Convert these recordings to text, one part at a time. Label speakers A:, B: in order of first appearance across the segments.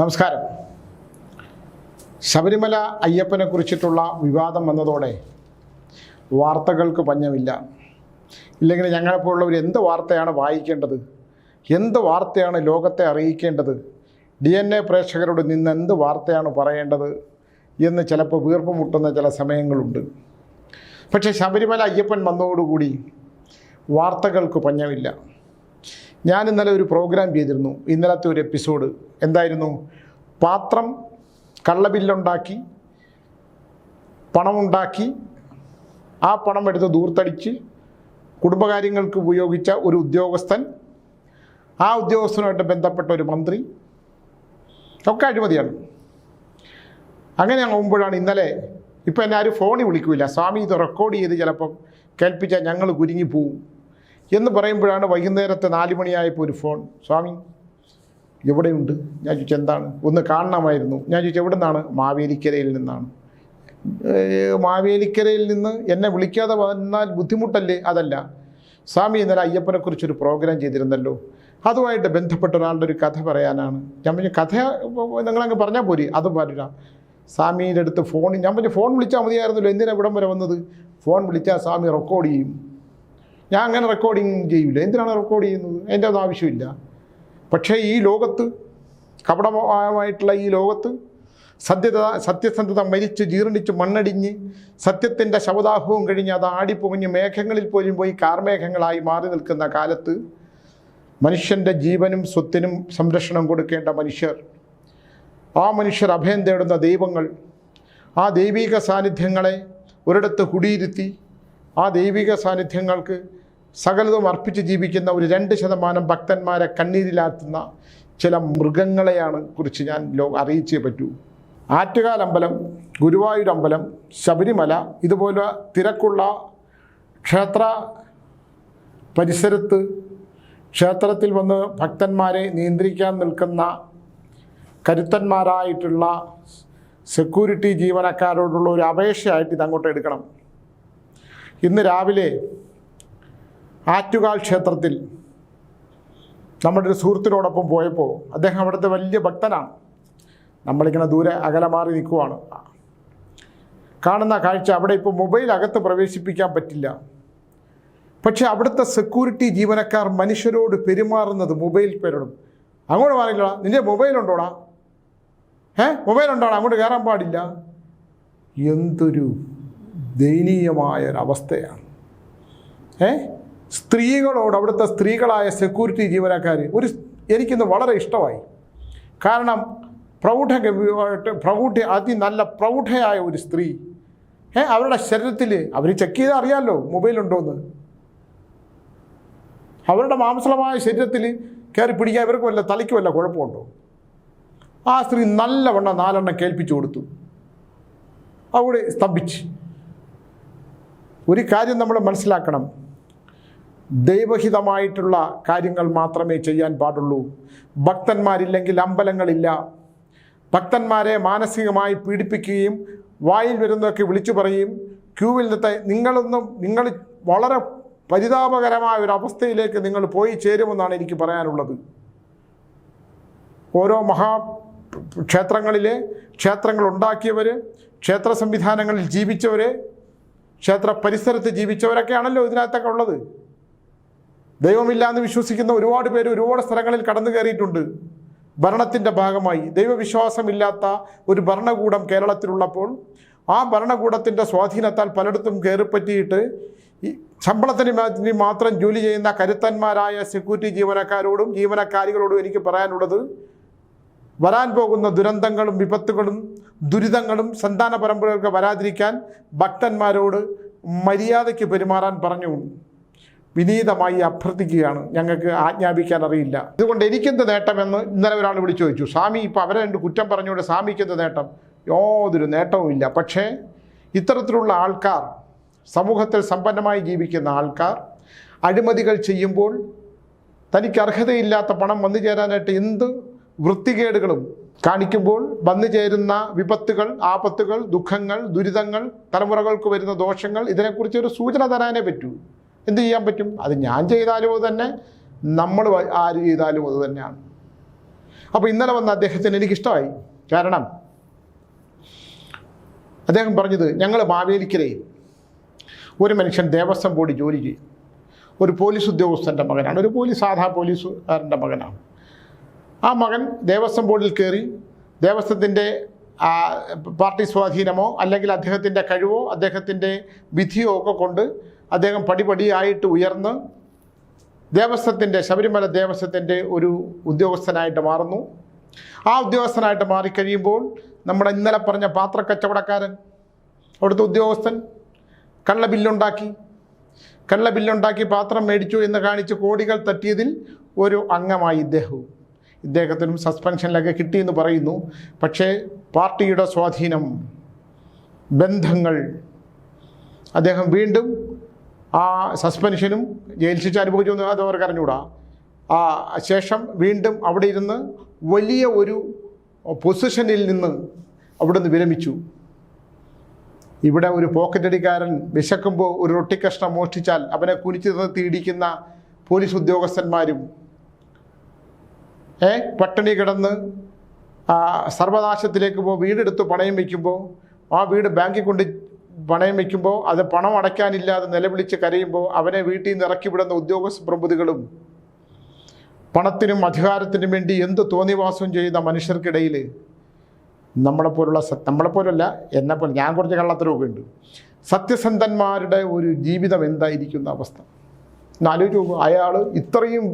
A: നമസ്കാരം. ശബരിമല അയ്യപ്പനെ കുറിച്ചിട്ടുള്ള വിവാദം വന്നതോടെ വാർത്തകൾക്ക് പഞ്ഞമില്ല. ഇല്ലെങ്കിൽ ഞങ്ങളെപ്പോലുള്ളവർ എന്ത് വാർത്തയാണ് വായിക്കേണ്ടത്? എന്ത് വാർത്തയാണ് ലോകത്തെ അറിയിക്കേണ്ടത്? ഡി എൻ എ പ്രേക്ഷകരോട് നിന്ന് എന്ത് വാർത്തയാണ് പറയേണ്ടത്? എന്ന് ചിലപ്പോൾ വീർപ്പ് മുട്ടുന്ന ചില സമയങ്ങളുണ്ട്. പക്ഷേ ശബരിമല അയ്യപ്പൻ വന്നതോടുകൂടി വാർത്തകൾക്ക് പഞ്ഞമില്ല. ഞാൻ ഇന്നലെ ഒരു പ്രോഗ്രാം ചെയ്തിരുന്നു. ഇന്നലത്തെ ഒരു എപ്പിസോഡ് എന്തായിരുന്നു? പാത്രം കള്ളബില്ലുണ്ടാക്കി പണമുണ്ടാക്കി ആ പണം എടുത്ത് ദൂർത്തടിച്ച് കുടുംബകാര്യങ്ങൾക്ക് ഉപയോഗിച്ച ഒരു ഉദ്യോഗസ്ഥൻ ആ ഉദ്യോഗസ്ഥനുമായിട്ട് ബന്ധപ്പെട്ട ഒരു മന്ത്രി ഒക്കെ അഴിമതിയാണ്. അങ്ങനെ ആകുമ്പോഴാണ് ഇന്നലെ ഇപ്പം എന്നെ ആരും ഫോണിൽ വിളിക്കില്ല സ്വാമി ഇത് റെക്കോർഡ് ചെയ്ത് ചിലപ്പം കേൾപ്പിച്ചാൽ ഞങ്ങൾ കുരുങ്ങി പോവും. എന്ന് പറയുമ്പോഴാണ് വൈകുന്നേരത്തെ നാല് മണിയായപ്പോൾ ഒരു ഫോൺ. സ്വാമി എവിടെയുണ്ട്? ഞാൻ ചോദിച്ചു എന്താണ്? ഒന്ന് കാണണമായിരുന്നു. ഞാൻ ചോദിച്ചു എവിടെ നിന്നാണ് മാവേലിക്കരയിൽ നിന്നാണ്. മാവേലിക്കരയിൽ നിന്ന് എന്നെ വിളിക്കാതെ വന്നാൽ ബുദ്ധിമുട്ടല്ലേ? അതല്ല. സ്വാമി ഇന്നലെ അയ്യപ്പനെക്കുറിച്ചൊരു പ്രോഗ്രാം ചെയ്തിരുന്നല്ലോ. അതുമായിട്ട് ബന്ധപ്പെട്ട ഒരാളുടെ ഒരു കഥ പറയാനാണ്. ഞാൻ പറഞ്ഞു കഥ? നിങ്ങളങ്ങ് പറഞ്ഞാൽ പോരി. അത് പാടില്ല. സ്വാമിയുടെ അടുത്ത് ഫോൺ ഞാൻ പറഞ്ഞു ഫോൺ വിളിച്ചാൽ മതിയായിരുന്നല്ലോ. എന്തിനാണ് ഇവിടം വരെ വന്നത്? ഫോൺ വിളിച്ചാൽ സ്വാമി റെക്കോർഡ് ചെയ്യും. ഞാൻ അങ്ങനെ റെക്കോർഡിങ് ചെയ്യില്ല എന്തിനാണ് റെക്കോർഡ് ചെയ്യുന്നത്? എന്റെ ഒന്നും ആവശ്യമില്ല. പക്ഷേ ഈ ലോകത്ത് കപടമായിട്ടുള്ള ഈ ലോകത്ത് സത്യത സത്യസന്ധത മരിച്ച് ജീർണിച്ച് മണ്ണടിഞ്ഞ് സത്യത്തിന്റെ ശവദാഹവും കഴിഞ്ഞ് അത് ആടിപ്പൊങ്ങഞ്ഞ് മേഘങ്ങളിൽ പോലും പോയി കാർമേഘങ്ങളായി മാറി നിൽക്കുന്ന കാലത്ത് മനുഷ്യന്റെ ജീവനും സ്വത്തിനും സംരക്ഷണം കൊടുക്കേണ്ട മനുഷ്യർ ആ മനുഷ്യർ അഭയം തേടുന്ന ദൈവങ്ങൾ ആ ദൈവിക സാന്നിധ്യങ്ങളെ ഒരിടത്ത് കുടിയിരുത്തി ആ ദൈവിക സാന്നിധ്യങ്ങൾക്ക് സകലതും അർപ്പിച്ച് ജീവിക്കുന്ന ഒരു രണ്ട് ശതമാനം ഭക്തന്മാരെ കണ്ണീരിലാത്തുന്ന ചില മൃഗങ്ങളെയാണ് കുറിച്ച് ഞാൻ ലോ അറിയിച്ചേ പറ്റൂ. ആറ്റുകാൽ അമ്പലം ഗുരുവായൂർ അമ്പലം ശബരിമല ഇതുപോലെ തിരക്കുള്ള ക്ഷേത്ര പരിസരത്ത് ക്ഷേത്രത്തിൽ വന്ന് ഭക്തന്മാരെ നിയന്ത്രിക്കാൻ നിൽക്കുന്ന കരുത്തന്മാരായിട്ടുള്ള സെക്യൂരിറ്റി ജീവനക്കാരോടുള്ള ഒരു അപേക്ഷയായിട്ട് ഇതങ്ങോട്ട് എടുക്കണം. ഇന്ന് രാവിലെ ആറ്റുകാൽ ക്ഷേത്രത്തിൽ നമ്മുടെ ഒരു സുഹൃത്തിനോടൊപ്പം പോയപ്പോൾ അദ്ദേഹം അവിടുത്തെ വലിയ ഭക്തനാണ്. നമ്മളിങ്ങനെ ദൂരെ അകലെ മാറി നിൽക്കുവാണ്. കാണുന്ന കാഴ്ച അവിടെ ഇപ്പോൾ മൊബൈൽ അകത്ത് പ്രവേശിപ്പിക്കാൻ പറ്റില്ല. പക്ഷേ അവിടുത്തെ സെക്യൂരിറ്റി ജീവനക്കാർ മനുഷ്യരോട് പെരുമാറുന്നത് മൊബൈൽ പേരോടും. അങ്ങോട്ട് മാറില്ലടാ നിന്റെ മൊബൈൽ ഉണ്ടോടാ? ഏ മൊബൈൽ ഉണ്ടോടാ? അങ്ങോട്ട് കയറാൻ പാടില്ല. എന്തൊരു ദയനീയമായൊരവസ്ഥയാണ്. ഏ സ്ത്രീകളോട് അവിടുത്തെ സ്ത്രീകളായ സെക്യൂരിറ്റി ജീവനക്കാർ ഒരു എനിക്കിന്ന് വളരെ ഇഷ്ടമായി. കാരണം പ്രൗഢ പ്രൗഢഗംഭീരമായിട്ട് പ്രൗഢ അതി നല്ല പ്രൗഢയായ ഒരു സ്ത്രീ. ഏ അവരുടെ ശരീരത്തിൽ അവർ ചെക്ക് ചെയ്താൽ അറിയാമല്ലോ മൊബൈൽ ഉണ്ടോയെന്ന് അവരുടെ മാംസളമായ ശരീരത്തിൽ കയറി പിടിക്കാൻ ഇവർക്ക് വല്ല തലയ്ക്ക് വല്ല കുഴപ്പമുണ്ടോ? ആ സ്ത്രീ നല്ലവണ്ണം നാലെണ്ണം കേൾപ്പിച്ചു കൊടുത്തു. അവിടെ സ്തംഭിച്ച്. ഒരു കാര്യം നമ്മൾ മനസ്സിലാക്കണം. ദൈവഹിതമായിട്ടുള്ള കാര്യങ്ങൾ മാത്രമേ ചെയ്യാൻ പാടുള്ളൂ. ഭക്തന്മാരില്ലെങ്കിൽ അമ്പലങ്ങളില്ല. ഭക്തന്മാരെ മാനസികമായി പീഡിപ്പിക്കുകയും വായിൽ വരുന്നതൊക്കെ വിളിച്ചു പറയും. ക്യൂവിൽ നിന്നത്തെ നിങ്ങളൊന്നും നിങ്ങൾ വളരെ പരിതാപകരമായ ഒരു അവസ്ഥയിലേക്ക് നിങ്ങൾ പോയി ചേരുമെന്നാണ് എനിക്ക് പറയാനുള്ളത്. ഓരോ മഹാ ക്ഷേത്രങ്ങളിലെ ക്ഷേത്രങ്ങൾ ഉണ്ടാക്കിയവർ ക്ഷേത്ര സംവിധാനങ്ങളിൽ ജീവിച്ചവർ ക്ഷേത്ര പരിസരത്ത് ജീവിച്ചവരൊക്കെയാണല്ലോ ഇതിനകത്തൊക്കെ ഉള്ളത്. ദൈവമില്ല എന്ന് വിശ്വസിക്കുന്ന ഒരുപാട് പേര് ഒരുപാട് സ്ഥലങ്ങളിൽ കടന്നു കയറിയിട്ടുണ്ട്. ഭരണത്തിന്റെ ഭാഗമായി. ദൈവവിശ്വാസമില്ലാത്ത ഒരു ഭരണകൂടം കേരളത്തിലുള്ളപ്പോൾ ആ ഭരണകൂടത്തിന്റെ സ്വാധീനത്താൽ പലയിടത്തും കയറിപ്പറ്റിയിട്ട് ഈ ശമ്പളത്തിന് മാത്രം ജോലി ചെയ്യുന്ന കരുത്തന്മാരായ സെക്യൂരിറ്റി ജീവനക്കാരോടും ജീവനക്കാരികളോടും എനിക്ക് പറയാനുള്ളത് വരാൻ പോകുന്ന ദുരന്തങ്ങളും വിപത്തുകളും ദുരിതങ്ങളും സന്താന പരമ്പരകൾക്ക് വരാതിരിക്കാൻ ഭക്തന്മാരോട് മര്യാദയ്ക്ക് പെരുമാറാൻ പറഞ്ഞു വിനീതമായി അഭ്യർത്ഥിക്കുകയാണ്. ഞങ്ങൾക്ക് ആജ്ഞാപിക്കാൻ അറിയില്ല. ഇതുകൊണ്ട് എനിക്കെന്ത് നേട്ടമെന്ന് ഇന്നലെ ഒരാൾ വിളിച്ചു ചോദിച്ചു. സ്വാമി ഇപ്പോൾ അവരെ രണ്ട് കുറ്റം പറഞ്ഞുകൊണ്ട് സ്വാമിക്ക് എന്ത് നേട്ടം? യാതൊരു നേട്ടവുമില്ല പക്ഷേ ഇത്തരത്തിലുള്ള ആൾക്കാർ സമൂഹത്തിൽ സമ്പന്നമായി ജീവിക്കുന്ന ആൾക്കാർ അഴിമതികൾ ചെയ്യുമ്പോൾ തനിക്ക് അർഹതയില്ലാത്ത പണം വന്നു ചേരാനായിട്ട് എന്ത് വൃത്തികേടുകളും കാണിക്കുമ്പോൾ വന്നു ചേരുന്ന വിപത്തുകൾ ആപത്തുകൾ ദുഃഖങ്ങൾ ദുരിതങ്ങൾ തലമുറകൾക്ക് വരുന്ന ദോഷങ്ങൾ ഇതിനെക്കുറിച്ച് ഒരു സൂചന തരാനേ പറ്റൂ. എന്ത് ചെയ്യാൻ പറ്റും? അത് ഞാൻ ചെയ്താലും അത് തന്നെ നമ്മൾ ആര് ചെയ്താലും അത് തന്നെയാണ്. അപ്പോൾ ഇന്നലെ വന്ന അദ്ദേഹത്തിന് എനിക്കിഷ്ടമായി. കാരണം അദ്ദേഹം പറഞ്ഞത് ഞങ്ങൾ മാവേലിക്കരയിൽ ഒരു മനുഷ്യൻ ദേവസ്വം ബോർഡ് ജോലി ചെയ്യും. ഒരു പോലീസ് ഉദ്യോഗസ്ഥന്റെ മകനാണ്. ഒരു പോലീസ് സാധാ പോലീസുകാരന്റെ മകനാണ്. ആ മകൻ ദേവസ്വം ബോർഡിൽ കയറി ദേവസ്വത്തിന്റെ പാർട്ടി സ്വാധീനമോ അല്ലെങ്കിൽ അദ്ദേഹത്തിന്റെ കഴിവോ അദ്ദേഹത്തിന്റെ വിധിയോ ഒക്കെ കൊണ്ട് അദ്ദേഹം പടിപടിയായിട്ട് ഉയർന്ന് ദേവസ്വത്തിന്റെ ശബരിമല ദേവസ്വത്തിന്റെ ഒരു ഉദ്യോഗസ്ഥനായിട്ട് മാറുന്നു. ആ ഉദ്യോഗസ്ഥനായിട്ട് മാറിക്കഴിയുമ്പോൾ നമ്മുടെ ഇന്നലെ പറഞ്ഞ പാത്രക്കച്ചവടക്കാരൻ അവിടുത്തെ ഉദ്യോഗസ്ഥൻ കള്ള ബില്ലുണ്ടാക്കി. കള്ള ബില്ലുണ്ടാക്കി പാത്രം മേടിച്ചു എന്ന് കാണിച്ച് കോടികൾ തട്ടിയതിൽ ഒരു അംഗമായി ഇദ്ദേഹവും ഇദ്ദേഹത്തിനും സസ്പെൻഷനിലൊക്കെ കിട്ടിയെന്ന് പറയുന്നു. പക്ഷേ പാർട്ടിയുടെ സ്വാധീനം ബന്ധങ്ങൾ അദ്ദേഹം വീണ്ടും ആ സസ്പെൻഷനും ജയിൽ ശിക്ഷ അനുഭവിച്ചു അത് അവർക്ക് അറിഞ്ഞുകൂടാ. ആ ശേഷം വീണ്ടും അവിടെ ഇരുന്ന് വലിയ ഒരു പൊസിഷനിൽ നിന്ന് അവിടുന്ന് വിരമിച്ചു. ഇവിടെ ഒരു പോക്കറ്റടിക്കാരൻ വിശക്കുമ്പോൾ ഒരു റൊട്ടിക്കഷ്ണം മോഷ്ടിച്ചാൽ അവനെ കുനിച്ചു നിർത്തി ഇടിക്കുന്ന പോലീസ് ഉദ്യോഗസ്ഥന്മാരും ഏ പട്ടിണി കിടന്ന് സർവനാശത്തിലേക്ക് പോ വീടെടുത്ത് പണയം വയ്ക്കുമ്പോൾ ആ വീട് ബാങ്കിൽ കൊണ്ട് പണയം വയ്ക്കുമ്പോൾ അത് പണം അടയ്ക്കാനില്ലാതെ നിലവിളിച്ച് കരയുമ്പോൾ അവനെ വീട്ടിൽ നിന്ന് ഇറക്കി വിടുന്ന ഉദ്യോഗസ്ഥ പ്രഭുതികളും പണത്തിനും അധികാരത്തിനും വേണ്ടി എന്ത് തോന്നിവാസവും ചെയ്യുന്ന മനുഷ്യർക്കിടയിൽ നമ്മളെപ്പോലുള്ള നമ്മളെപ്പോലല്ല എന്നെപ്പോലെ ഞാൻ കുറച്ച് കള്ളത്തരമൊക്കെ ഉണ്ട്. സത്യസന്ധന്മാരുടെ ഒരു ജീവിതം എന്തായിരിക്കുന്ന അവസ്ഥ. എന്നാലോചിച്ച് രൂപ അയാൾ ഇത്രയും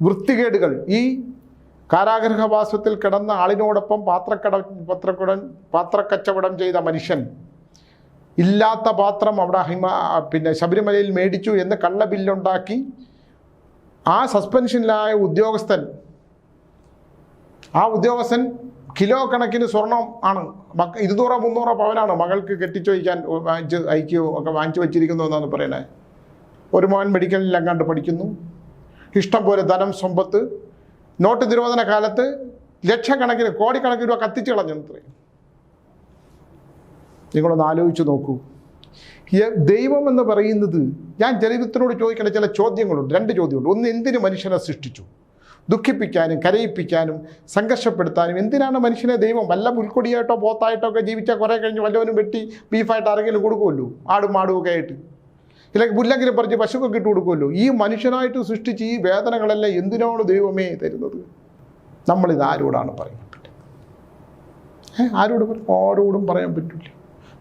A: വൃത്തികേടുകൾ ഈ കാരാഗ്രഹവാസത്തിൽ കിടന്ന ആളിനോടൊപ്പം പാത്രക്കട പത്രക്കടം പാത്രക്കച്ചവടം ചെയ്ത മനുഷ്യൻ ഇല്ലാത്ത പാത്രം അവിടെ ഹിമ പിന്നെ ശബരിമലയിൽ മേടിച്ചു എന്ന് കള്ള ബില്ലുണ്ടാക്കി ആ സസ്പെൻഷനിലായ ഉദ്യോഗസ്ഥൻ ആ ഉദ്യോഗസ്ഥൻ കിലോ കണക്കിന് സ്വർണം ആണ്. മക്ക ഇരുന്നൂറോ മുന്നൂറോ പവനാണ് മകൾക്ക് കെട്ടിച്ചു വയ്ക്കാൻ വാങ്ങിച്ച് അയക്കുകയോ ഒക്കെ വാങ്ങിച്ചു വെച്ചിരിക്കുന്നു എന്നാണ് പറയുന്നത്. ഒരു മോൻ മെഡിക്കലിൽ അങ്ങാണ്ട് പഠിക്കുന്നു. ഇഷ്ടം പോലെ ധനം സമ്പത്ത്. നോട്ട് നിരോധന കാലത്ത് ലക്ഷക്കണക്കിന് കോടിക്കണക്കിന് രൂപ കത്തിച്ചു കളഞ്ഞു നിങ്ങളൊന്ന് ആലോചിച്ച് നോക്കൂ. ദൈവം എന്ന് പറയുന്നത് ഞാൻ ചരിത്രത്തിനോട് ചോദിക്കേണ്ട ചില ചോദ്യങ്ങളുണ്ട്. രണ്ട് ചോദ്യമുണ്ട്. ഒന്ന് എന്തിന് മനുഷ്യനെ സൃഷ്ടിച്ചു? ദുഃഖിപ്പിക്കാനും കരയിപ്പിക്കാനും സംഘർഷപ്പെടുത്താനും എന്തിനാണ് മനുഷ്യനെ ദൈവം വല്ല പുൽക്കൊടിയായിട്ടോ പോത്തായിട്ടോ ഒക്കെ ജീവിച്ചാൽ കുറേ കഴിഞ്ഞ് വല്ലവനും വെട്ടി ബീഫായിട്ട് ആരെങ്കിലും കൊടുക്കുമല്ലോ? ആടും മാടും ഒക്കെ ആയിട്ട്. ഇല്ലെങ്കിൽ പുല്ലെങ്കിലും പറിച്ച് പശുക്കൊക്കെ ഇട്ട് കൊടുക്കുമല്ലോ? ഈ മനുഷ്യനായിട്ട് സൃഷ്ടിച്ച് ഈ വേദനകളെല്ലാം എന്തിനാണ് ദൈവമേ തരുന്നത്? നമ്മളിത് ആരോടാണ് പറയാൻ പറ്റുന്നത് ആരോട് പറയും ആരോടും പറയാൻ പറ്റില്ല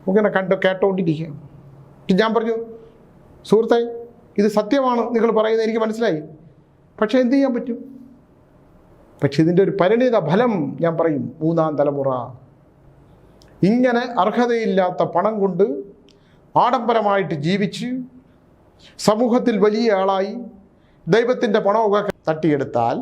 A: നമുക്കിങ്ങനെ കണ്ട് കേട്ടോണ്ടിരിക്കുക ഞാൻ പറഞ്ഞു സുഹൃത്തെ ഇത് സത്യമാണ് നിങ്ങൾ പറയുന്നത് എനിക്ക് മനസ്സിലായി. പക്ഷേ എന്ത് ചെയ്യാൻ പറ്റും? പക്ഷെ ഇതിന്റെ ഒരു പരിണിത ഫലം ഞാൻ പറയും മൂന്നാം തലമുറ. ഇങ്ങനെ അർഹതയില്ലാത്ത പണം കൊണ്ട് ആഡംബരമായിട്ട് ജീവിച്ച് സമൂഹത്തിൽ വലിയ ആളായി ദൈവത്തിന്റെ പണമൊക്കെ തട്ടിയെടുത്താൽ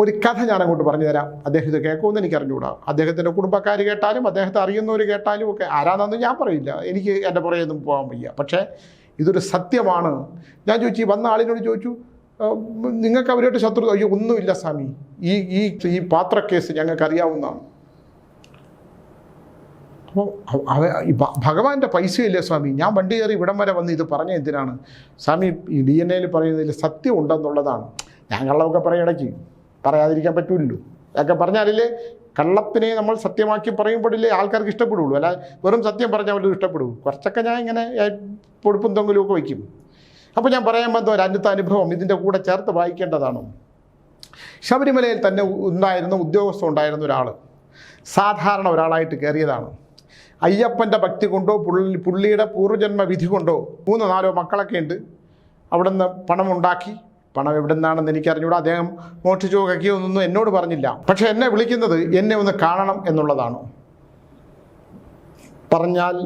A: ഒരു കഥ ഞാൻ അങ്ങോട്ട് പറഞ്ഞു തരാം അദ്ദേഹം ഇത് കേൾക്കുമെന്ന് എനിക്ക് അറിഞ്ഞുകൂടാ അദ്ദേഹത്തിന്റെ കുടുംബക്കാർ കേട്ടാലും അദ്ദേഹത്തെ അറിയുന്നവർ കേട്ടാലും ഒക്കെ ആരാണെന്ന് ഞാൻ പറയില്ല. എനിക്ക് എന്റെ പുറകെയൊന്നും പോകാൻ വയ്യ. പക്ഷേ ഇതൊരു സത്യമാണ്. ഞാൻ ചോദിച്ചു ഈ വന്ന ആളിനോട് ചോദിച്ചു നിങ്ങൾക്ക് അവരുമായിട്ട് ശത്രു അയ്യോ ഒന്നുമില്ല സ്വാമി. ഈ ഈ ഈ പാത്രക്കേസ് ഞങ്ങൾക്ക് അറിയാവുന്നതാണ് അപ്പോൾ അവ ഭഗവാന്റെ പൈസയില്ലേ സ്വാമി? ഞാൻ വണ്ടി കയറി ഇവിടം വരെ വന്ന് ഇത് പറഞ്ഞ എന്തിനാണ്? സ്വാമി ഈ ഡി എൻ എയിൽ പറയുന്നതിൽ സത്യം ഉണ്ടെന്നുള്ളതാണ്. ഞാൻ കള്ളമൊക്കെ പറയും ഇടയ്ക്ക്. പറയാതിരിക്കാൻ പറ്റൂല്ലോ അതൊക്കെ പറഞ്ഞാലല്ലേ കള്ളത്തിനെ നമ്മൾ സത്യമാക്കി പറയുമ്പോഴല്ലേ ആൾക്കാർക്ക് ഇഷ്ടപ്പെടുള്ളൂ. അല്ല വെറും സത്യം പറഞ്ഞാൽ അവർ ഇഷ്ടപ്പെടും. കുറച്ചൊക്കെ ഞാൻ ഇങ്ങനെ പൊടുപ്പും തൊങ്കലും ഒക്കെ വയ്ക്കും. അപ്പോൾ ഞാൻ പറയാൻ വന്ന ഒരു അനുഭവം ഇതിന്റെ കൂടെ ചേർത്ത് വായിക്കേണ്ടതാണ്. ശബരിമലയിൽ തന്നെ ഉണ്ടായിരുന്ന ഉദ്യോഗസ്ഥ ഉണ്ടായിരുന്ന ഒരാൾ സാധാരണ ഒരാളായിട്ട് കയറിയതാണ്. അയ്യപ്പന്റെ ഭക്തി കൊണ്ടോ പുള്ളി പുള്ളിയുടെ പൂർവജന്മ വിധി കൊണ്ടോ മൂന്നോ നാലോ മക്കളൊക്കെ ഉണ്ട്. അവിടെ നിന്ന് പണം ഉണ്ടാക്കി പണം എവിടെ നിന്നാണെന്ന് എനിക്കറിഞ്ഞൂടാ. അദ്ദേഹം മോഷ്ടിച്ചോ കക്കിയോ ഒന്നും എന്നോട് പറഞ്ഞില്ല. പക്ഷെ എന്നെ വിളിക്കുന്നത് എന്നെ ഒന്ന് കാണണം എന്നുള്ളതാണ്. പറഞ്ഞാൽ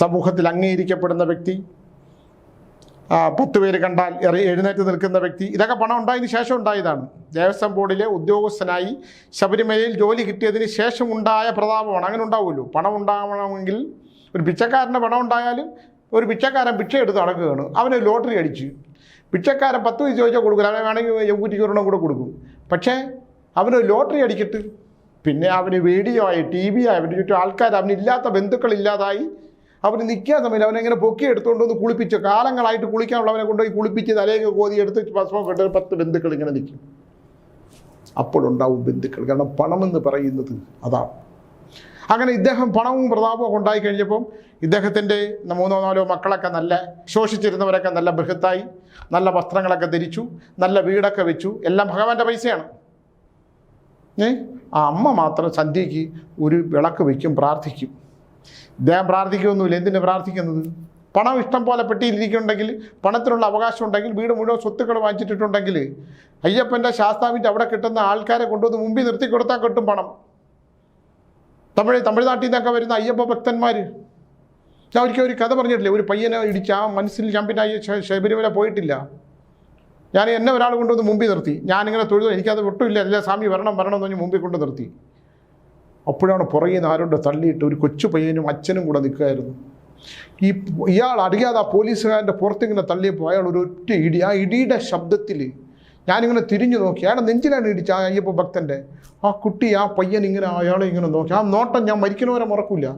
A: സമൂഹത്തിൽ അംഗീകരിക്കപ്പെടുന്ന വ്യക്തി പത്ത് പേര് കണ്ടാൽ എഴുന്നേറ്റ് നിൽക്കുന്ന വ്യക്തി ഇതൊക്കെ പണം ഉണ്ടായതിന് ശേഷം ഉണ്ടായതാണ്. ദേവസ്വം ബോർഡിലെ ഉദ്യോഗസ്ഥനായി ശബരിമലയിൽ ജോലി കിട്ടിയതിന് ശേഷം ഉണ്ടായ പ്രതാപമാണ്. അങ്ങനെ ഉണ്ടാവുമല്ലോ. പണം ഉണ്ടാവണമെങ്കിൽ ഒരു പിച്ചക്കാരന്റെ പണം ഉണ്ടായാലും ഒരു പിച്ചക്കാരൻ ഭിക്ഷ എടുത്ത് നടക്കുകയാണ് അവന് ലോട്ടറി അടിച്ച്. പിച്ചക്കാരൻ പത്ത് പൈസ ചോദിച്ചാൽ കൊടുക്കും. അവനെ വേണമെങ്കിൽ യൗകുറ്റിക്ക് ഒരെണ്ണം കൂടെ കൊടുക്കും. പക്ഷേ അവന് ലോട്ടറി അടിക്കട്ട് പിന്നെ അവന് വീഡിയോ ആയി ടി വി ആയി അവന്റെ ചുറ്റും ആൾക്കാർ അവനില്ലാത്ത ബന്ധുക്കളില്ലാതായി അവന് നിൽക്കാൻ സമയത്ത് അവനെങ്ങനെ പൊക്കി എടുത്തുകൊണ്ട് വന്ന് കുളിപ്പിച്ചു കാലങ്ങളായിട്ട് കുളിക്കാനുള്ളവനെ കൊണ്ടുപോയി കുളിപ്പിച്ച് തലയൊക്കെ കോതി എടുത്ത് ഭസ്മം കെട്ട് പത്ത് ബന്ധുക്കൾ ഇങ്ങനെ നിൽക്കും. അപ്പോഴുണ്ടാവും ബന്ധുക്കൾ. കാരണം പണമെന്ന് പറയുന്നത് അതാണ്. അങ്ങനെ ഇദ്ദേഹം പണവും പ്രതാപവും ഉണ്ടായി കഴിഞ്ഞപ്പം ഇദ്ദേഹത്തിന്റെ മൂന്നോ നാലോ മക്കളൊക്കെ നല്ല ശോഷിച്ചിരുന്നവരൊക്കെ നല്ല ബൃഹത്തായി നല്ല വസ്ത്രങ്ങളൊക്കെ ധരിച്ചു നല്ല വീടൊക്കെ വെച്ചു എല്ലാം ഭഗവാന്റെ പൈസയാണ്. ഏ? ആ അമ്മ മാത്രം സന്ധ്യയ്ക്ക് ഒരു വിളക്ക് വയ്ക്കും പ്രാർത്ഥിക്കും. ഇദ്ദേഹം പ്രാർത്ഥിക്കുമൊന്നുമില്ല എന്തിനു പ്രാർത്ഥിക്കുന്നത്? പണം ഇഷ്ടം പോലെ പെട്ടിയിലിരിക്കുന്നുണ്ടെങ്കിൽ പണത്തിനുള്ള അവകാശം ഉണ്ടെങ്കിൽ വീട് മുഴുവൻ സ്വത്തുക്കൾ വാങ്ങിച്ചിട്ടുണ്ടെങ്കിൽ അയ്യപ്പന്റെ ശാസ്താവിന്റെ അവിടെ കിട്ടുന്ന ആൾക്കാരെ കൊണ്ടുവന്ന് മുമ്പിൽ നിർത്തി കൊടുത്താൽ കിട്ടും പണം. തമിഴ് തമിഴ്നാട്ടിൽ നിന്നൊക്കെ വരുന്ന അയ്യപ്പ ഭക്തന്മാർ ഞാൻ ഒരിക്കൽ ഒരു കഥ പറഞ്ഞിട്ടില്ലേ. ഒരു പയ്യനെ ഇടിച്ച് ആ മനസ്സിൽ ചാമ്പ്യനായി ശബരിമല പോയിട്ടില്ല. ഞാൻ എന്നെ ഒരാൾ കൊണ്ടുവന്ന് മുമ്പിൽ നിർത്തി. ഞാനിങ്ങനെ തൊഴുതു. എനിക്കത് ഒട്ടുമില്ല. അല്ല സ്വാമി വരണം വരണം എന്ന് പറഞ്ഞ് മുമ്പിൽ കൊണ്ട് നിർത്തി. അപ്പോഴാണ് പുറകിൽ നിന്ന് ആരോട് തള്ളിയിട്ട് ഒരു കൊച്ചു പയ്യനും അച്ഛനും കൂടെ നിൽക്കുമായിരുന്നു ഈ ഇയാൾ അറിയാതെ ആ പോലീസുകാരന്റെ പുറത്തിങ്ങനെ തള്ളിയപ്പോൾ അയാൾ ഒരു ഒറ്റ ഇടി. ആ ഇടിയുടെ ശബ്ദത്തിൽ ഞാനിങ്ങനെ തിരിഞ്ഞു നോക്കി. അയാളുടെ നെഞ്ചിലാണ് ഇടിച്ച ആ അയ്യപ്പ ഭക്തന്റെ ആ കുട്ടി ആ പയ്യൻ ഇങ്ങനെ അയാളെ ഇങ്ങനെ നോക്കി. ആ നോട്ടം ഞാൻ മരിക്കണവരെ മറക്കില്ല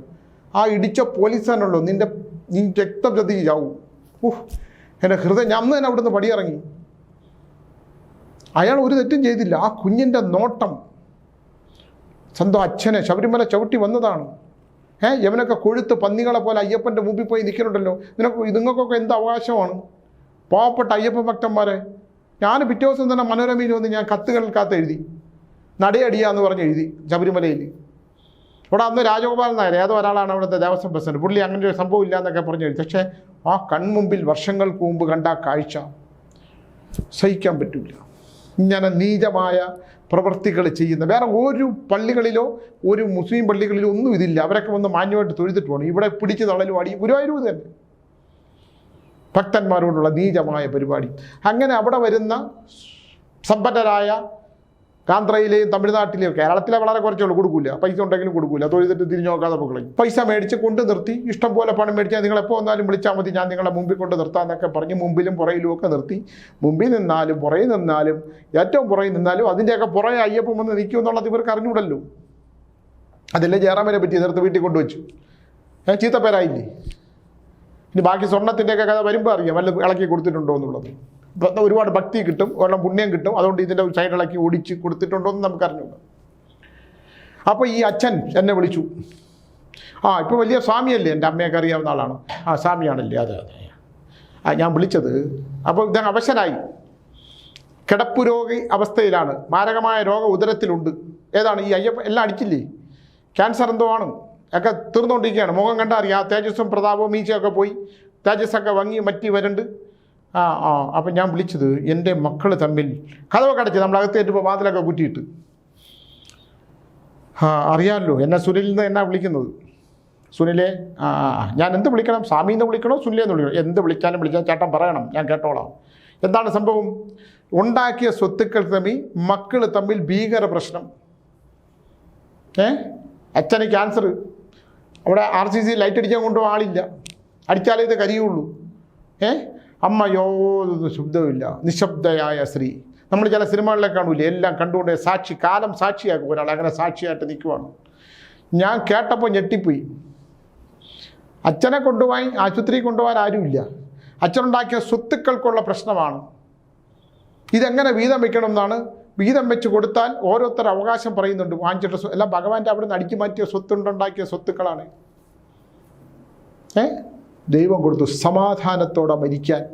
A: ആ ഇടിച്ച പോലീസാനുള്ളൂ നിന്റെ നീ രക്തം ചതി ചാവും ഊഹ് എന്റെ ഹൃദയം ഞാൻ അന്ന് തന്നെ അവിടുന്ന് പടിയിറങ്ങി. അയാൾ ഒരു തെറ്റും ചെയ്തില്ല. ആ കുഞ്ഞിന്റെ നോട്ടം. സ്വന്തം അച്ഛനെ ശബരിമല ചവിട്ടി വന്നതാണ്. ഏഹ് യവനൊക്കെ കൊഴുത്ത് പന്നികളെ പോലെ അയ്യപ്പന്റെ മുമ്പിൽ പോയി നിൽക്കുന്നുണ്ടല്ലോ. നിനക്ക് നിങ്ങൾക്കൊക്കെ എന്ത് അവകാശമാണ്? പാവപ്പെട്ട അയ്യപ്പ ഭക്തന്മാരെ. ഞാൻ പിറ്റേ ദിവസം തന്നെ മനോരമയിൽ വന്ന് ഞാൻ കത്തുകൾക്കകത്ത് എഴുതി. നടയടിയ എന്ന് പറഞ്ഞ് എഴുതി ശബരിമലയിൽ. ഇവിടെ അന്ന് രാജഗോപാലൻ നായർ ഏതോ ഒരാളാണ് അവിടുത്തെ ദേവസ്വം പ്രസിഡന്റ്. പുള്ളി അങ്ങനെ ഒരു സംഭവം ഇല്ല എന്നൊക്കെ പറഞ്ഞു എഴുതി. പക്ഷേ ആ കൺമുമ്പിൽ വർഷങ്ങൾക്ക് മുമ്പ് കണ്ട കാഴ്ച സഹിക്കാൻ പറ്റില്ല ഇങ്ങനെ നീചമായ പ്രവൃത്തികൾ ചെയ്യുന്ന വേറെ ഒരു പള്ളികളിലോ ഒരു മുസ്ലിം പള്ളികളിലോ ഒന്നും ഇതില്ല. അവരൊക്കെ വന്ന് മാന്യമായിട്ട് തൊഴുതിട്ട് പോകണം. ഇവിടെ പിടിച്ച് തള്ളലും അടി ഗുരുവായൂർ തന്നെ. ഭക്തന്മാരോടുള്ള നീചമായ പരിപാടി. അങ്ങനെ അവിടെ വരുന്ന സമ്പന്നരായ ആന്ധ്രയിലെയും തമിഴ്നാട്ടിലെയും കേരളത്തിലെ വളരെ കുറച്ചേ ഉള്ളൂ കൊടുക്കൂല. പൈസ ഉണ്ടെങ്കിലും കൊടുക്കൂല. തൊഴുതിട്ട് തിരിഞ്ഞു നോക്കാതെ പൊക്കളയും പൈസ മേടിച്ച് കൊണ്ട് നിർത്തി. ഇഷ്ടം പോലെ പണം മേടിച്ചാൽ നിങ്ങൾ എപ്പോൾ വന്നാലും വിളിച്ചാൽ മതി. ഞാൻ നിങ്ങളെ മുമ്പിൽ കൊണ്ട് നിർത്താമെന്നൊക്കെ പറഞ്ഞ് മുമ്പിലും പുറയിലും ഒക്കെ നിർത്തി. മുമ്പിൽ നിന്നാലും പുറയിൽ നിന്നാലും ഏറ്റവും പുറയിൽ നിന്നാലും അതിന്റെയൊക്കെ പുറകെ അയ്യപ്പം വന്ന് നിൽക്കും എന്നുള്ളത് ഇവർക്ക് അറിഞ്ഞൂടല്ലോ. അതല്ലേ ജയറാമിനെ പറ്റി എതിർത്ത് വീട്ടിൽ കൊണ്ടുവച്ചു. ഞാൻ ചീത്തപ്പേരായില്ലേ? ഇനി ബാക്കി സ്വർണത്തിന്റെയൊക്കെ കഥ വരുമ്പോൾ അറിയാം. വല്ല ഇളക്കി കൊടുത്തിട്ടുണ്ടോ എന്നുള്ളത്. ഇപ്പം ഒരുപാട് ഭക്തി കിട്ടും. ഒരെണ്ണം പുണ്യം കിട്ടും. അതുകൊണ്ട് ഇതിന്റെ സൈഡ് ഇളക്കി ഓടിച്ച് കൊടുത്തിട്ടുണ്ടോ എന്ന് നമുക്ക് അറിഞ്ഞുണ്ട് അപ്പോൾ ഈ അച്ഛൻ എന്നെ വിളിച്ചു. ആ ഇപ്പോൾ വലിയ സ്വാമിയല്ലേ? എന്റെ അമ്മയൊക്കെ അറിയാവുന്ന ആളാണ്. ആ സ്വാമിയാണല്ലേ? അതെ അതെ. ആ ഞാൻ വിളിച്ചത്. അപ്പോൾ ഇദ്ദേഹം അവശനായി. കിടപ്പുരോഗി അവസ്ഥയിലാണ്. മാരകമായ രോഗം ഉദരത്തിലുണ്ട്. ഏതാണ്? ഈ അയ്യപ്പ എല്ലാം അടിച്ചില്ലേ? ക്യാൻസർ എന്തോ ആണ്. ഒക്കെ തീർന്നുകൊണ്ടിരിക്കുകയാണ്. മുഖം കണ്ടാൽ അറിയാം. ആ തേജസ്സും പ്രതാപവും മീച്ചയൊക്കെ പോയി. തേജസ്സൊക്കെ വങ്ങി മറ്റി വരണ്ട് ആ ആ അപ്പം ഞാൻ വിളിച്ചത് എന്റെ മക്കൾ തമ്മിൽ കഥവൊക്കെ അടച്ച് നമ്മൾ അകത്ത് കയറ്റുമ്പോൾ വാതിലൊക്കെ കുറ്റിയിട്ട്. ആ അറിയാമല്ലോ എന്നെ സുനിലിൽ നിന്ന് എന്നാ വിളിക്കുന്നത്? സുനിലെ ആ. ഞാൻ എന്ത് വിളിക്കണം? സ്വാമീന്ന് വിളിക്കണോ? സുനിലെ എന്ന് വിളിക്കണോ? എന്ത് വിളിച്ചാലും വിളിച്ചാൽ ചേട്ടൻ പറയണം. ഞാൻ കേട്ടോളാം. എന്താണ് സംഭവം? ഉണ്ടാക്കിയ സ്വത്തുക്കൾ തമ്മിൽ മക്കൾ തമ്മിൽ ഭീകര പ്രശ്നം. ഏ? അച്ഛന് ക്യാൻസർ അവിടെ ആർ സി സി ലൈറ്റ് അടിക്കാൻ കൊണ്ടുപോകാൻ ആളില്ല. അടിച്ചാലേ ഇത് കരിയുള്ളൂ. ഏ? അമ്മ യോതൊന്നും ശബ്ദമില്ല നിശബ്ദയായ സ്ത്രീ. നമ്മൾ ചില സിനിമകളിലെ കാണൂലേ എല്ലാം കണ്ടുകൊണ്ട് സാക്ഷി കാലം സാക്ഷിയാക്കും ഒരാൾ അങ്ങനെ സാക്ഷിയായിട്ട് നിൽക്കുവാണ്. ഞാൻ കേട്ടപ്പോൾ ഞെട്ടിപ്പോയി. അച്ഛനെ കൊണ്ടുപോയി ആശുപത്രി കൊണ്ടുപോകാൻ ആരുമില്ല. അച്ഛനുണ്ടാക്കിയ സ്വത്തുക്കൾക്കുള്ള പ്രശ്നമാണ്. ഇതെങ്ങനെ വീതം വയ്ക്കണം എന്നാണ് വീതം വെച്ച് കൊടുത്താൽ ഓരോരുത്തർ അവകാശം പറയുന്നുണ്ട്. വാങ്ങിച്ചിട്ട് സ്വ- എല്ലാം ഭഗവാന്റെ അവിടെ നിന്ന് അടുക്കി മാറ്റിയ സ്വത്തുണ്ടുണ്ടാക്കിയ സ്വത്തുക്കളാണ്. ഏ? ദൈവം കൊടുത്തു സമാധാനത്തോടെ മരിക്കാൻ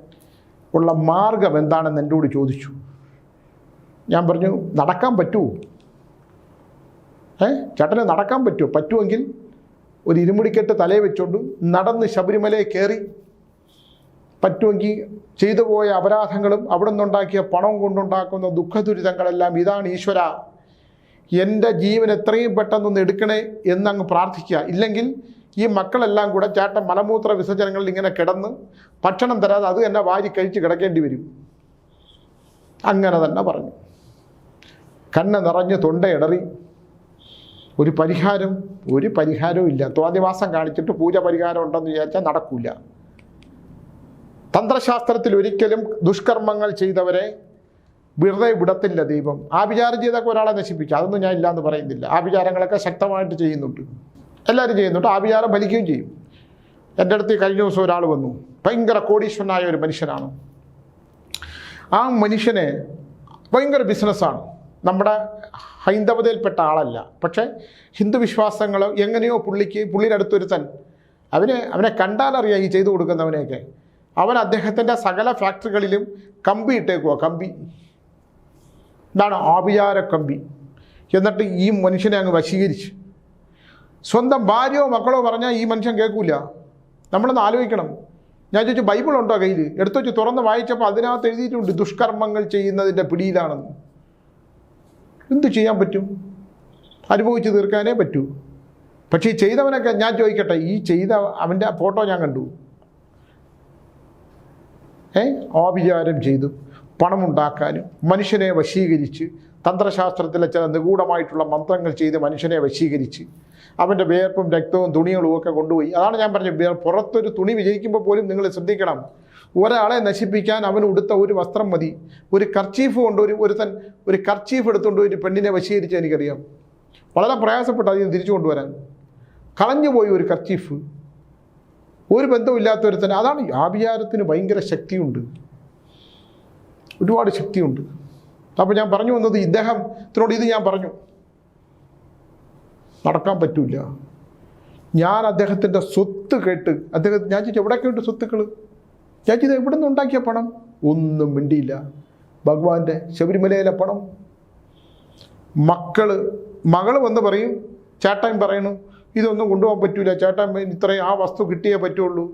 A: ഉള്ള മാർഗം എന്താണെന്ന് എന്നോട് ചോദിച്ചു. ഞാൻ പറഞ്ഞു നടക്കാൻ പറ്റുമോ ഏ? ചേട്ടന് നടക്കാൻ പറ്റുമോ പറ്റുമെങ്കിൽ ഒരു ഇരുമുടിക്കെട്ട് തലയെ വെച്ചുകൊണ്ട് നടന്ന് ശബരിമലയെ കയറി പറ്റുമെങ്കിൽ ചെയ്തു പോയ അപരാധങ്ങളും അവിടെ നിന്നുണ്ടാക്കിയ പണം കൊണ്ടുണ്ടാക്കുന്ന ദുഃഖദുരിതങ്ങളെല്ലാം ഇതാണ് ഈശ്വര. എന്റെ ജീവൻ എത്രയും പെട്ടെന്നൊന്ന് എടുക്കണേ എന്നങ്ങ് പ്രാർത്ഥിക്കുക. ഇല്ലെങ്കിൽ ഈ മക്കളെല്ലാം കൂടെ ചേട്ടൻ മലമൂത്ര വിസർജനങ്ങളിൽ ഇങ്ങനെ കിടന്ന് ഭക്ഷണം തരാതെ അത് തന്നെ വാരി കഴിച്ച് കിടക്കേണ്ടി വരും. അങ്ങനെ തന്നെ പറഞ്ഞു. കണ്ണ് നിറഞ്ഞ് തൊണ്ടയിടറി ഒരു പരിഹാരം ഒരു പരിഹാരവും ഇല്ല. തോന്നിവാസം കാണിച്ചിട്ട് പൂജ പരിഹാരം ഉണ്ടെന്ന് വിചാരിച്ചാൽ നടക്കൂല. തന്ത്രശാസ്ത്രത്തിൽ ഒരിക്കലും ദുഷ്കർമ്മങ്ങൾ ചെയ്തവരെ വെറുതെ വിടത്തില്ല ദൈവം. ആഭിചാരം ചെയ്തൊക്കെ ഒരാളെ നശിപ്പിക്കുക അതൊന്നും ഞാൻ ഇല്ലാന്ന് പറയുന്നില്ല. ആഭിചാരങ്ങളൊക്കെ ശക്തമായിട്ട് ചെയ്യുന്നുണ്ട്. എല്ലാവരും ചെയ്യുന്നുണ്ട്. ആഭിചാരം ഫലിക്കുകയും ചെയ്യും. എന്റെ അടുത്ത് കഴിഞ്ഞ ദിവസം ഒരാൾ വന്നു. ഭയങ്കര കോടീശ്വരനായ ഒരു മനുഷ്യനാണ്. ആ മനുഷ്യനെ ഭയങ്കര ബിസിനസ്സാണ്. നമ്മുടെ ഹൈന്ദവതയിൽപ്പെട്ട ആളല്ല. പക്ഷേ ഹിന്ദു വിശ്വാസങ്ങൾ എങ്ങനെയോ പുള്ളിക്ക് പുള്ളിയുടെ അടുത്തൊരുത്തൻ അവന് അവനെ കണ്ടാലറിയാം ഈ ചെയ്തു കൊടുക്കുന്നവനെയൊക്കെ. അവൻ അദ്ദേഹത്തിന്റെ സകല ഫാക്ടറികളിലും കമ്പി ഇട്ടേക്കുക കമ്പി. ഇതാണ് ആഭിചാര കമ്പി. എന്നിട്ട് ഈ മനുഷ്യനെ അങ്ങ് വശീകരിച്ച്. സ്വന്തം ഭാര്യയോ മക്കളോ പറഞ്ഞാൽ ഈ മനുഷ്യൻ കേൾക്കൂല. നമ്മളൊന്ന് ആലോചിക്കണം. ഞാൻ ചോദിച്ചു ബൈബിൾ ഉണ്ടോ കയ്യിൽ എടുത്തു വെച്ച് തുറന്ന് വായിച്ചപ്പോൾ അതിനകത്ത് എഴുതിയിട്ടുണ്ട് ദുഷ്കർമ്മങ്ങൾ ചെയ്യുന്നതിന്റെ പിടിയിലാണെന്ന്. എന്തു ചെയ്യാൻ പറ്റും? അനുഭവിച്ച് തീർക്കാനേ പറ്റൂ. പക്ഷേ ഈ ചെയ്തവനൊക്കെ ഞാൻ ചോദിക്കട്ടെ ഈ ചെയ്ത അവന്റെ ഫോട്ടോ ഞാൻ കണ്ടു. ആഭിചാരം ചെയ്തു പണമുണ്ടാക്കാനും മനുഷ്യനെ വശീകരിച്ച് തന്ത്രശാസ്ത്രത്തിലെ ചില നിഗൂഢമായിട്ടുള്ള മന്ത്രങ്ങൾ ചെയ്ത് മനുഷ്യനെ വശീകരിച്ച് അവന്റെ വേർപ്പും രക്തവും തുണികളും ഒക്കെ കൊണ്ടുപോയി. അതാണ് ഞാൻ പറഞ്ഞത്. പുറത്തൊരു തുണി വിജയിക്കുമ്പോൾ പോലും നിങ്ങൾ ശ്രദ്ധിക്കണം. ഒരാളെ നശിപ്പിക്കാൻ അവൻ ഉടുത്ത ഒരു വസ്ത്രം മതി. ഒരു കർച്ചീഫ് കൊണ്ട് ഒരു ഒരുത്തൻ ഒരു കർച്ചീഫ് എടുത്തുകൊണ്ട് ഒരു പെണ്ണിനെ വശീകരിച്ച് എനിക്കറിയാം. വളരെ പ്രയാസപ്പെട്ടു അതിന് തിരിച്ചു കൊണ്ടുവരാൻ. കളഞ്ഞുപോയി ഒരു കർച്ചീഫ്. ഒരു ബന്ധമില്ലാത്ത തന്നെ അതാണ് ആഭിചാരത്തിന് ഭയങ്കര ശക്തിയുണ്ട്. ഒരുപാട് ശക്തിയുണ്ട്. അപ്പോൾ ഞാൻ പറഞ്ഞു വന്നത് ഇദ്ദേഹത്തിനോട് ഇത് ഞാൻ പറഞ്ഞു. നടക്കാൻ പറ്റില്ല ഞാൻ അദ്ദേഹത്തിന്റെ സ്വത്ത് കേട്ട് അദ്ദേഹം ഞാൻ ചോദിച്ചു എവിടെയൊക്കെ ഉണ്ട് സ്വത്തുക്കൾ ഞാൻ ചെയ്ത് എവിടെ നിന്ന് ഉണ്ടാക്കിയ പണം. ഒന്നും മിണ്ടിയില്ല. ഭഗവാന്റെ ശബരിമലയിലെ പണം. മക്കൾ മകൾ വന്ന് പറയും ചേട്ടൻ പറയണു. ഇതൊന്നും കൊണ്ടുപോകാൻ പറ്റില്ല ചേട്ടൻ ഇത്രയും ആ വസ്തു കിട്ടിയേ പറ്റുള്ളൂ.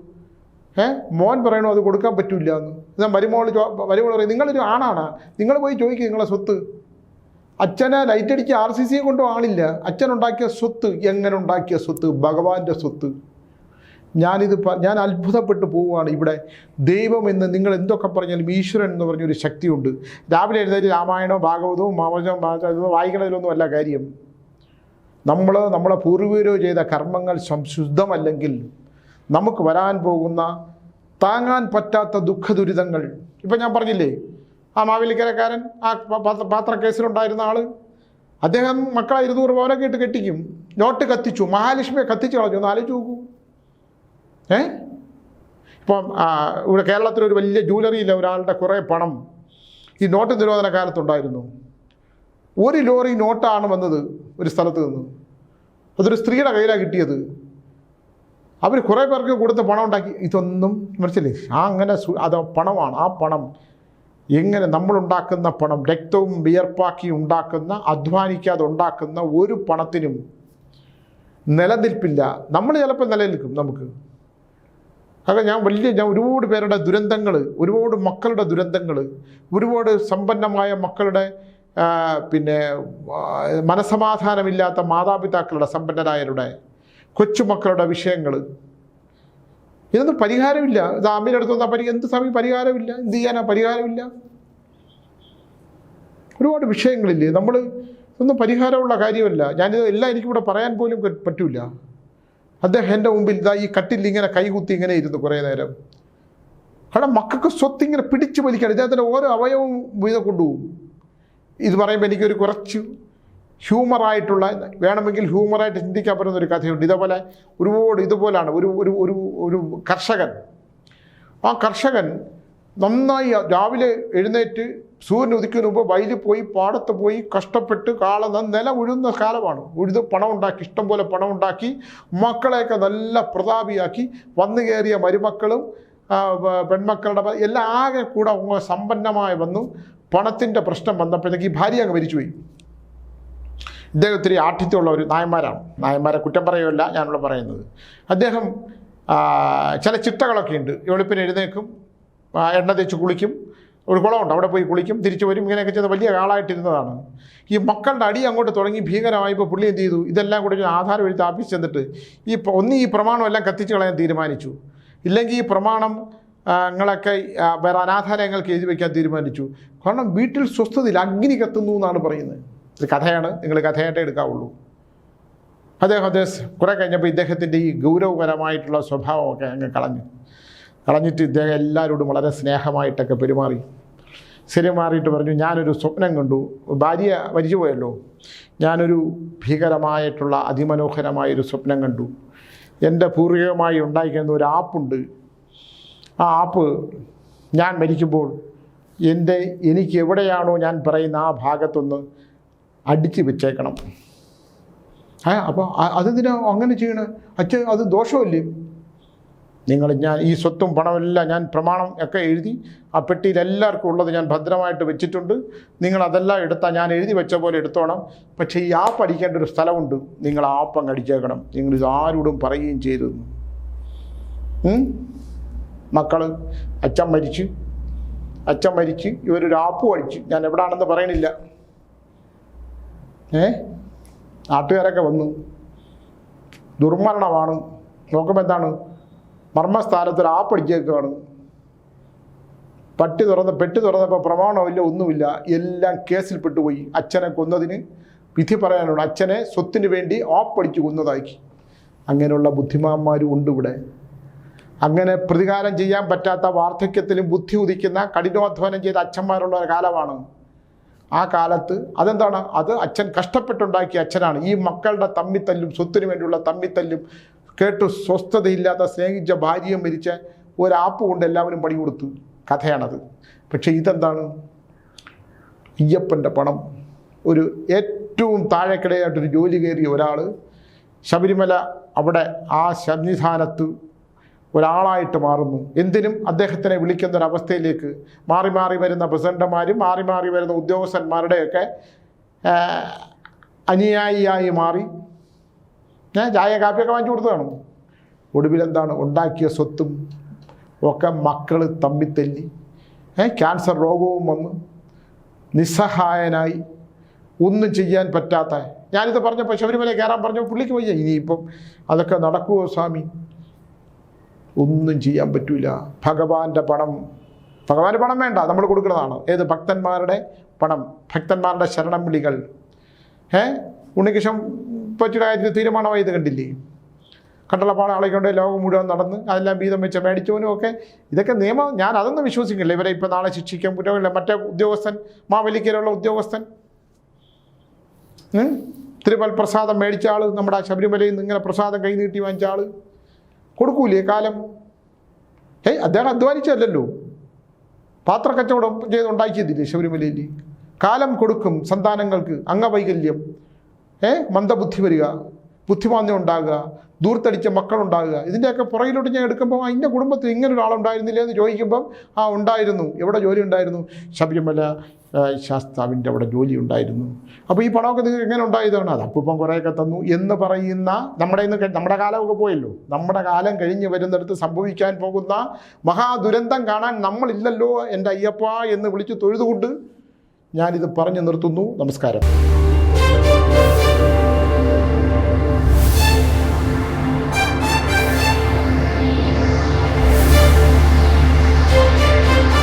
A: ഏ? മോൻ പറയണോ അത് കൊടുക്കാൻ പറ്റൂല എന്ന്. എന്നാൽ മരുമോൾ മരുമോൾ പറയും നിങ്ങളൊരു ആണാണ്. നിങ്ങൾ പോയി ചോദിക്കുക നിങ്ങളെ സ്വത്ത്. അച്ഛനെ ലൈറ്റ് അടിച്ച് ആർ സി സിയെ കൊണ്ടും ആളില്ല. അച്ഛനുണ്ടാക്കിയ സ്വത്ത് എങ്ങനെ ഉണ്ടാക്കിയ സ്വത്ത്? ഭഗവാന്റെ സ്വത്ത്. ഞാനിത് ഞാൻ അത്ഭുതപ്പെട്ടു പോവുകയാണ് ഇവിടെ. ദൈവം എന്ന് നിങ്ങൾ എന്തൊക്കെ പറഞ്ഞാലും ഈശ്വരൻ എന്ന് പറഞ്ഞൊരു ശക്തിയുണ്ട്. രാവിലെ എഴുന്നേറ്റ് രാമായണവും ഭാഗവതവും ഇതൊന്നും വായിക്കണതിലൊന്നും അല്ല കാര്യം. നമ്മൾ നമ്മുടെ പൂർവീകരോ ചെയ്ത കർമ്മങ്ങൾ സംശുദ്ധമല്ലെങ്കിൽ നമുക്ക് വരാൻ പോകുന്ന താങ്ങാൻ പറ്റാത്ത ദുഃഖ ദുരിതങ്ങൾ ഇപ്പം ഞാൻ പറഞ്ഞില്ലേ ആ മാവേലിക്കരക്കാരൻ ആ പാത്രക്കേസിലുണ്ടായിരുന്ന പാത്ര- പാത്ര കേസിലുണ്ടായിരുന്ന ആൾ അദ്ദേഹം മക്കളെ ഇരുന്നൂറ് പവനൊക്കെ ഇട്ട് കെട്ടിക്കും. നോട്ട് കത്തിച്ചു മഹാലക്ഷ്മിയെ കത്തിച്ചു കളഞ്ഞു. ഒന്ന് ആലോചിച്ച് നോക്കൂ. ഏ? ഇപ്പം ഇവിടെ കേരളത്തിലൊരു വലിയ ജ്വല്ലറിയില്ല ഒരാളുടെ കുറേ പണം ഈ നോട്ട് നിരോധന കാലത്തുണ്ടായിരുന്നു. ഒരു ലോറി നോട്ടാണ് വന്നത് ഒരു സ്ഥലത്ത് നിന്ന്. അതൊരു സ്ത്രീയുടെ കയ്യിലാണ് കിട്ടിയത്. അവർ കുറേ പേർക്ക് കൊടുത്ത് പണം ഉണ്ടാക്കി. ഇതൊന്നും മനസ്സിലേ ആ അങ്ങനെ അത് പണമാണ്. ആ പണം എങ്ങനെ നമ്മളുണ്ടാക്കുന്ന പണം രക്തവും വിയർപ്പാക്കി ഉണ്ടാക്കുന്ന അധ്വാനിക്കാതെ ഉണ്ടാക്കുന്ന ഒരു പണത്തിനും നിലനിൽപ്പില്ല. നമ്മൾ ചിലപ്പോൾ നിലനിൽക്കും നമുക്ക്. അതെ ഞാൻ വലിയ ഞാൻ ഒരുപാട് പേരുടെ ദുരന്തങ്ങൾ ഒരുപാട് മക്കളുടെ ദുരന്തങ്ങൾ ഒരുപാട് സമ്പന്നമായ മക്കളുടെ പിന്നെ മനസമാധാനമില്ലാത്ത മാതാപിതാക്കളുടെ സമ്പന്നരായവരുടെ കൊച്ചുമക്കളുടെ വിഷയങ്ങൾ ഇതൊന്നും പരിഹാരമില്ല. ഇത് അമ്മയുടെ അടുത്ത് വന്നാൽ പരി എന്ത് സമയം പരിഹാരമില്ല? എന്ത് ചെയ്യാനാ പരിഹാരമില്ല? ഒരുപാട് വിഷയങ്ങളില്ലേ? നമ്മൾ ഇതൊന്നും പരിഹാരമുള്ള കാര്യമല്ല. ഞാനിത് എല്ലാം എനിക്കിവിടെ പറയാൻ പോലും പറ്റൂല. അദ്ദേഹം എന്റെ മുമ്പിൽ ഇതാ ഈ കട്ടിൽ ഇങ്ങനെ കൈകുത്തി ഇങ്ങനെ ഇരുന്നു കുറേ നേരം. കാരണം മക്കൾക്ക് സ്വത്ത് ഇങ്ങനെ പിടിച്ചു വലിക്കണം ഇദ്ദേഹത്തിന്റെ ഓരോ അവയവവും വീതം കൊണ്ടുപോകും ഇത് പറയുമ്പോൾ എനിക്കൊരു കുറച്ച് ഹ്യൂമറായിട്ടുള്ള വേണമെങ്കിൽ ഹ്യൂമറായിട്ട് ചിന്തിക്കാൻ പറ്റുന്ന ഒരു കഥയുണ്ട്. ഇതേപോലെ ഒരുപാട് ഇതുപോലാണ്. ഒരു ഒരു ഒരു ഒരു കർഷകൻ. ആ കർഷകൻ നന്നായി രാവിലെ എഴുന്നേറ്റ് സൂര്യൻ ഉദിക്കുന്നതിന് മുമ്പ് വയലിൽ പോയി പാടത്ത് പോയി കഷ്ടപ്പെട്ട് കാള നില ഉഴുന്ന കാലമാണ്. ഉഴുത് പണം ഉണ്ടാക്കി ഇഷ്ടം പോലെ പണം ഉണ്ടാക്കി മക്കളെയൊക്കെ നല്ല പ്രതാപിയാക്കി വന്നു കയറിയ മരുമക്കളും പെൺമക്കളുടെ എല്ലാം ആകെ കൂടെ സമ്പന്നമായി വന്നു. പണത്തിന്റെ പ്രശ്നം വന്നപ്പോഴത്തേക്ക് ഈ ഭാര്യ അങ്ങ് മരിച്ചുപോയി. ഇദ്ദേഹം ഒത്തിരി ആഠിത്യമുള്ള ഒരു നായന്മാരാണ്. നായന്മാരെ കുറ്റം പറയുമല്ല ഞാനിവിടെ പറയുന്നത്. അദ്ദേഹം ചില ചിട്ടകളൊക്കെ ഉണ്ട്. വെളുപ്പിന് എഴുന്നേക്കും എണ്ണ തേച്ച് കുളിക്കും ഒരു കുളമുണ്ട് അവിടെ പോയി കുളിക്കും തിരിച്ചു വരും ഇങ്ങനെയൊക്കെ ചെയ്ത് വലിയ ആളായിട്ടിരുന്നതാണ്. ഈ മക്കളുടെ അടി അങ്ങോട്ട് തുടങ്ങി ഭീകരമായപ്പോൾ പുള്ളി എന്ത് ചെയ്തു? ഇതെല്ലാം കൂടി ആധാരം എഴുതി ആഫീസ് ചെന്നിട്ട് ഈ ഒന്ന് ഈ പ്രമാണം എല്ലാം കത്തിച്ച് കളയാൻ തീരുമാനിച്ചു. ഇല്ലെങ്കിൽ ഈ പ്രമാണം ങ്ങളൊക്കെ വേറെ അനാഥാലയങ്ങൾക്ക് എഴുതി വയ്ക്കാൻ തീരുമാനിച്ചു. കാരണം വീട്ടിൽ സ്വസ്ഥതയിൽ അഗ്നി കത്തുന്നു എന്നാണ് പറയുന്നത്. ഒരു കഥയാണ് നിങ്ങൾ കഥയായിട്ടേ എടുക്കാവുള്ളൂ. അദ്ദേഹം അദ്ദേഹം കുറേ കഴിഞ്ഞപ്പോൾ ഇദ്ദേഹത്തിന്റെ ഈ ഗൗരവപരമായിട്ടുള്ള സ്വഭാവമൊക്കെ അങ്ങ് കളഞ്ഞു. കളഞ്ഞിട്ട് ഇദ്ദേഹം എല്ലാവരോടും വളരെ സ്നേഹമായിട്ടൊക്കെ പെരുമാറി. ശരി മാറിയിട്ട് പറഞ്ഞു ഞാനൊരു സ്വപ്നം കണ്ടു. ഭാര്യ മരിച്ചുപോയല്ലോ ഞാനൊരു ഭീകരമായിട്ടുള്ള അതിമനോഹരമായൊരു സ്വപ്നം കണ്ടു. എന്റെ പൂർവികമായി ഉണ്ടായിരിക്കുന്ന ഒരു ആപ്പുണ്ട്. ആ ആപ്പ് ഞാൻ മരിക്കുമ്പോൾ എന്റെ എനിക്ക് എവിടെയാണോ ഞാൻ പറയുന്ന ആ ഭാഗത്തൊന്ന് അടിച്ചു വെച്ചേക്കണം. ആ അപ്പോൾ അതെന്തിനാ അങ്ങനെ ചെയ്യണ? അച്ഛൻ അത് ദോഷമല്ലേ? നിങ്ങൾ ഞാൻ ഈ സ്വത്തും പണമെല്ലാം ഞാൻ പ്രമാണം ഒക്കെ എഴുതി ആ പെട്ടിയിൽ എല്ലാവർക്കും ഉള്ളത് ഞാൻ ഭദ്രമായിട്ട് വെച്ചിട്ടുണ്ട്. നിങ്ങൾ അതെല്ലാം എടുത്താൽ ഞാൻ എഴുതി വെച്ച പോലെ എടുത്തോണം. പക്ഷേ ഈ ആപ്പ് അടിക്കേണ്ട ഒരു സ്ഥലമുണ്ട്. നിങ്ങൾ ആപ്പ് അങ്ങ് അടിച്ചേക്കണം. നിങ്ങൾ ആരോടും പറയുകയും ചെയ്തു മക്കൾ അച്ഛൻ മരിച്ച്. അച്ഛൻ മരിച്ച് ഇവരൊരു ആപ്പ് പഠിച്ചു. ഞാൻ എവിടാണെന്ന് പറയണില്ല. ഏ? നാട്ടുകാരൊക്കെ വന്നു. ദുർമരണമാണ്. നോക്കുമ്പോൾ എന്താണ്? മർമ്മസ്ഥാനത്ത് ഒരു ആപ്പ് അടിച്ചേക്കുവാണ് പട്ടി തുറന്ന് പെട്ടി തുറന്നപ്പോൾ പ്രമാണമില്ല ഒന്നുമില്ല. എല്ലാം കേസിൽ പെട്ടുപോയി. അച്ഛനെ കൊന്നതിന് വിധി പറയാനുള്ള അച്ഛനെ സ്വത്തിന് വേണ്ടി ഓപ്പടിച്ച് കൊന്നതാക്കി അങ്ങനെയുള്ള ബുദ്ധിമാന്മാരും ഉണ്ട് ഇവിടെ. അങ്ങനെ പ്രതികാരം ചെയ്യാൻ പറ്റാത്ത വാർദ്ധക്യത്തിലും ബുദ്ധി ഉദിക്കുന്ന കഠിനാധ്വാനം ചെയ്ത അച്ഛന്മാരുള്ള ഒരു കാലമാണ്. ആ കാലത്ത് അതെന്താണ്? അത് അച്ഛൻ കഷ്ടപ്പെട്ടുണ്ടാക്കിയ അച്ഛനാണ്. ഈ മക്കളുടെ തമ്മിത്തല്ലും സ്വത്തിനു വേണ്ടിയുള്ള തമ്മിത്തല്ലും കേട്ട് സ്വസ്ഥതയില്ലാത്ത സ്നേഹിച്ച ഭാര്യയും മരിച്ച ഒരാപ്പ് കൊണ്ട് എല്ലാവരും പണി കൊടുത്തു. കഥയാണത്. പക്ഷേ ഇതെന്താണ്? അയ്യപ്പന്റെ പണം. ഒരു ഏറ്റവും താഴെക്കിടയായിട്ടൊരു ജോലി കയറിയ ഒരാൾ ശബരിമല അവിടെ ആ സന്നിധാനത്ത് ഒരാളായിട്ട് മാറുന്നു. എന്തിനും അദ്ദേഹത്തിനെ വിളിക്കുന്ന ഒരു അവസ്ഥയിലേക്ക് മാറി മാറി വരുന്ന പ്രസിഡന്റുമാരും മാറി മാറി വരുന്ന ഉദ്യോഗസ്ഥന്മാരുടെയൊക്കെ അനുയായിയായി മാറി. ഞാൻ ചായ കാപ്പിയൊക്കെ വാങ്ങിച്ചു കൊടുത്തതാണ്? ഒടുവിൽ എന്താണ്? ഉണ്ടാക്കിയ സ്വത്തും ഒക്കെ മക്കൾ തമ്മിത്തല്ലി ക്യാൻസർ രോഗവും വന്ന്. നിസ്സഹായനായി. ഒന്നും ചെയ്യാൻ പറ്റാത്ത. ഞാനിത് പറഞ്ഞപ്പോൾ ശബരിമല കയറാൻ പറഞ്ഞപ്പോൾ പുള്ളിക്ക് വയ്യ. ഇനിയിപ്പം അതൊക്കെ നടക്കുമോ സ്വാമി? ഒന്നും ചെയ്യാൻ പറ്റൂല. ഭഗവാന്റെ പണം ഭഗവാന്റെ പണം വേണ്ട നമ്മൾ കൊടുക്കുന്നതാണ്. ഏത് ഭക്തന്മാരുടെ പണം? ഭക്തന്മാരുടെ ശരണം വിളികൾ. ഏ ഉണ്ണികൃഷ്ണൻ പറ്റിയുടെ കാര്യത്തിൽ തീരുമാനമായി ഇത് കണ്ടില്ലേ? കണ്ടളപ്പാട് ആളെ കൊണ്ട് ലോകം മുഴുവൻ നടന്ന് അതെല്ലാം വീതം വെച്ച് മേടിച്ചവനും ഒക്കെ ഇതൊക്കെ നിയമം ഞാൻ അതൊന്നും വിശ്വസിക്കില്ല ഇവരെ ഇപ്പം നാളെ ശിക്ഷിക്കാൻ പുരോഗമില്ല. മറ്റേ ഉദ്യോഗസ്ഥൻ മാവലിക്കലുള്ള ഉദ്യോഗസ്ഥൻ? തിരുമൽ പ്രസാദം മേടിച്ച ആൾ നമ്മുടെ ശബരിമലയിൽ നിന്ന് ഇങ്ങനെ പ്രസാദം കൈനീട്ടി വാങ്ങിച്ച ആൾ കൊടുക്കൂലേ കാലം? ഏയ് അദ്ദേഹം അധ്വാനിച്ചല്ലോ പാത്രക്കച്ചവടം ചെയ്ത് ഉണ്ടാക്കിയതില്ലേ ശബരിമലയിൽ കാലം കൊടുക്കും സന്താനങ്ങൾക്ക് അംഗവൈകല്യം. ഏ മന്ദബുദ്ധി വരിക. ബുദ്ധിമാന്യം ഉണ്ടാകുക ദൂർത്തടിച്ച മക്കളുണ്ടാകുക ഇതിന്റെയൊക്കെ പുറകിലോട്ട് ഞാൻ എടുക്കുമ്പോൾ ഇന്ന കുടുംബത്തിൽ ഇങ്ങനെ ഒരാളുണ്ടായിരുന്നില്ല എന്ന് ചോദിക്കുമ്പം ആ ഉണ്ടായിരുന്നു. എവിടെ ജോലി ഉണ്ടായിരുന്നു? ശബരിമല ശാസ്താവിന്റെ അവിടെ ജോലി ഉണ്ടായിരുന്നു. അപ്പോൾ ഈ പണമൊക്കെ നിങ്ങൾക്ക് എങ്ങനെ ഉണ്ടായതാണ്? അത് അപ്പം കുറേയൊക്കെ തന്നു എന്ന് പറയുന്ന നമ്മുടെ ഇന്ന് നമ്മുടെ കാലമൊക്കെ പോയല്ലോ. നമ്മുടെ കാലം കഴിഞ്ഞ് വരുന്നിടത്ത് സംഭവിക്കാൻ പോകുന്ന മഹാദുരന്തം കാണാൻ നമ്മളില്ലല്ലോ എന്റെ അയ്യപ്പ എന്ന് വിളിച്ച് തൊഴുതുകൊണ്ട് ഞാനിത് പറഞ്ഞു നിർത്തുന്നു. നമസ്കാരം.